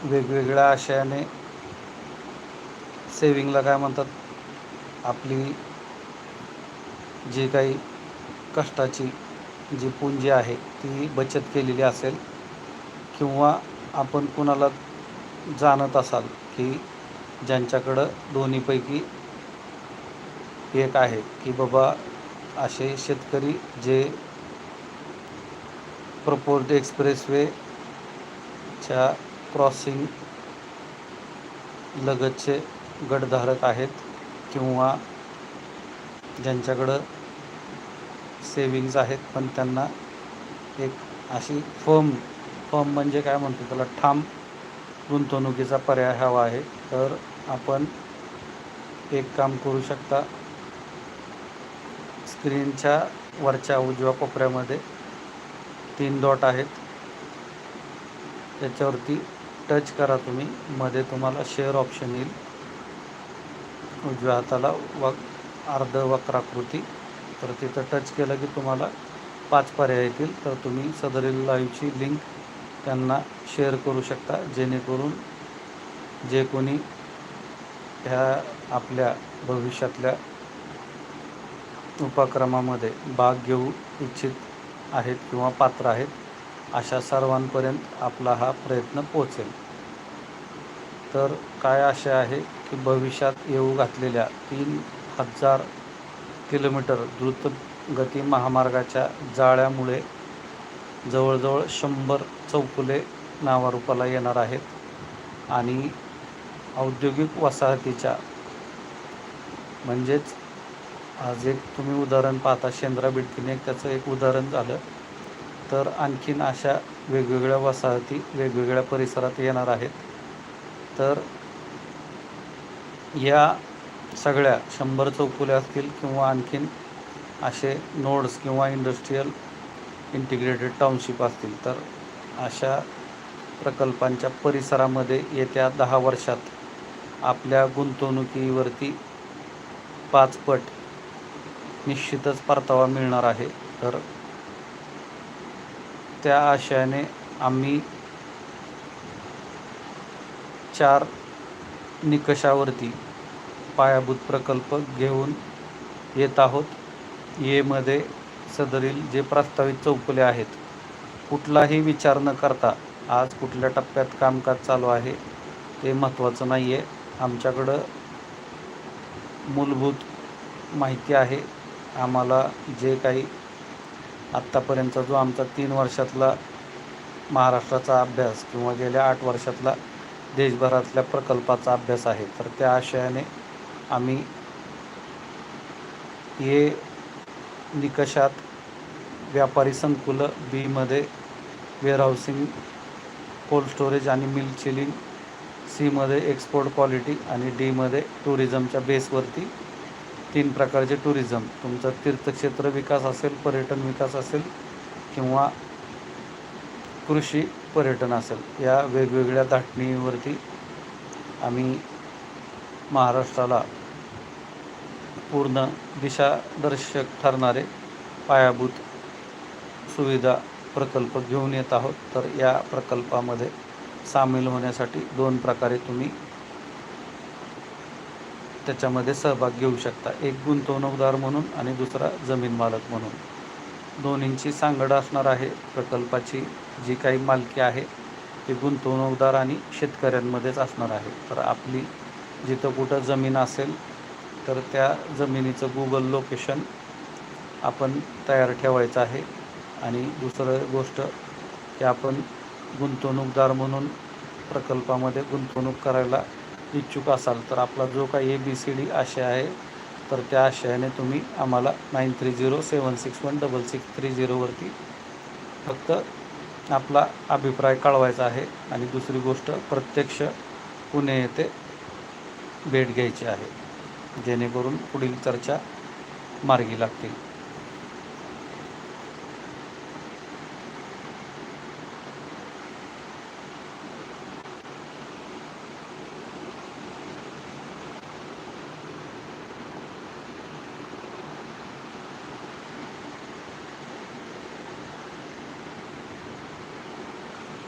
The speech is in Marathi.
वेगवेगळ्या आशयाने सेविंगला काय म्हणतात आपली जी काही कष्टाची जी पुंजी आहे ती बचत केलेली असेल किंवा आपण कुणाला जाणत असाल की ज्यांच्याकडं दोन्हीपैकी एक आहे की बाबा असे शेतकरी जे प्रपोर्ड एक्सप्रेसवेच्या क्रॉसिंग लगतचे गटधारक आहेत किंवा ज्यांच्याकडं सेविंग्ज आहेत पण त्यांना एक अशी फर्म फर्म म्हणजे काय म्हणतो त्याला? ठाम गुंतवणुकीचा पर्याय हवा आहे. तर आपण एक काम करू शकता. स्क्रीनच्या वरच्या उजव्या कोपऱ्यामध्ये तीन डॉट आहेत. त्याच्यावरती टच करा तुम्ही. मध्ये तुम्हाला शेअर ऑप्शन येईल. उजव्या हाताला व अर्ध वक्राकृती. तर तिथं टच केलं की तुम्हाला पाच पर्याय येतील. तर तुम्ही सदरील लाईव्हची लिंक त्यांना शेअर करू शकता. जेणेकरून जे कोणी ह्या आपल्या भविष्यातल्या उपक्रमामध्ये भाग घेऊ इच्छित आहेत किंवा पात्र आहेत अशा सर्वांपर्यंत आपला हा प्रयत्न पोचेल तर काय आशा आहे की भविष्यात येऊ घातलेल्या तीन हजार किलोमीटर द्रुतगती महामार्गाच्या जाळ्यामुळे जवळजवळ शंभर चौफुले नावारूपाला येणार आहेत आणि औद्योगिक वसाहतीच्या म्हणजेच आज एक तुम्ही उदाहरण पाहता शेंद्रा बिडकीने त्याचं एक उदाहरण झालं. तर आणखीन अशा वेगवेगळ्या वसाहती वेगवेगळ्या परिसरात येणार आहेत. तर या सगळ्या शंभर चौकुल्या असतील किंवा आणखीन असे नोड्स किंवा इंडस्ट्रीयल इंटिग्रेटेड टाउनशिप असतील तर अशा प्रकल्पांच्या परिसरामध्ये येत्या दहा वर्षात आपल्या गुंतवणुकीवरती पाचपट निश्चितच परतावा मिळणार आहे. तर त्या आशयाने आम्ही चार निकषावरती पायाभूत प्रकल्प घेऊन येत आहोत. येमध्ये सदरील जे प्रस्तावित चौकले आहेत कुठलाही विचार न करता आज कुठल्या टप्प्यात कामकाज चालू आहे ते महत्त्वाचं नाही आहे आमच्याकडं मूलभूत माहिती आहे. आम्हाला जे काही आत्तापर्यंतचा जो आमचा तीन वर्षातला महाराष्ट्राचा अभ्यास किंवा गेल्या आठ वर्षातला देशभरातल्या प्रकल्पाचा अभ्यास आहे तर त्या आशयाने आम्ही हे निकषात व्यापारी संकुलं बीमध्ये वेअरहाऊसिंग कोल्ड स्टोरेज आणि मिल्क चिलिंग सीमध्ये एक्सपोर्ट क्वालिटी आणि डीमध्ये टुरिझमच्या बेसवरती तीन प्रकारचे टुरिझम तुमचं तीर्थक्षेत्र विकास असेल पर्यटन विकास असेल किंवा कृषी पर्यटन असेल या वेगवेगळ्या धाटणीवरती आम्ही महाराष्ट्राला पूर्ण दिशादर्शक ठरणारे पायाभूत सुविधा प्रकल्प घेऊन येत आहोत. तर या प्रकल्पामध्ये सामील होण्यासाठी दोन प्रकारे तुम्ही त्याच्यामध्ये सहभाग घेऊ शकता. एक गुंतवणूकदार म्हणून आणि दुसरा जमीन मालक म्हणून. दोन्हींची सांगड असणार आहे. प्रकल्पाची जी काही मालकी आहे ती गुंतवणूकदार आणि शेतकऱ्यांमध्येच असणार आहे. तर आपली जिथं कुठं जमीन असेल तर त्या जमिनीचं गुगल लोकेशन आपण तयार ठेवायचं आहे. आणि दुसरं गोष्ट की आपण गुंतवणूकदार म्हणून प्रकल्पामध्ये गुंतवणूक करायला इच्छुक असाल तर आपला जो काही ए बी सी डी आशय आहे तर त्या आशयाने तुम्ही आम्हाला nine three zero seven six one double six three झिरोवरती फक्त आपला अभिप्राय कळवायचा आहे आणि दुसरी गोष्ट प्रत्यक्ष पुणे येथे भेट घ्यायची आहे जेणेकरून पुढील चर्चा मार्गी लागतील.